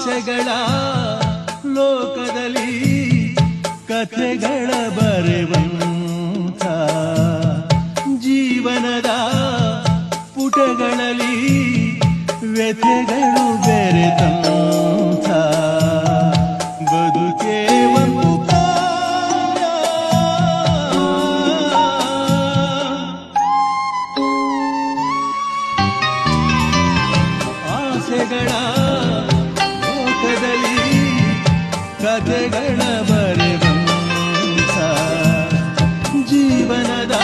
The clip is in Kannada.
ಆಸೆಗಳ ಲೋಕದಲ್ಲಿ ಕಥೆಗಳ ಬರೆವಂಥ ಜೀವನದ ಪುಟಗಳಲ್ಲಿ ವ್ಯಥೆಗಳು ಬೆರೆತಂಥ ಬದುಕೇ ಒಂದು ಕಥೆಗಳ ಬರೆವಂತ ಜೀವನದ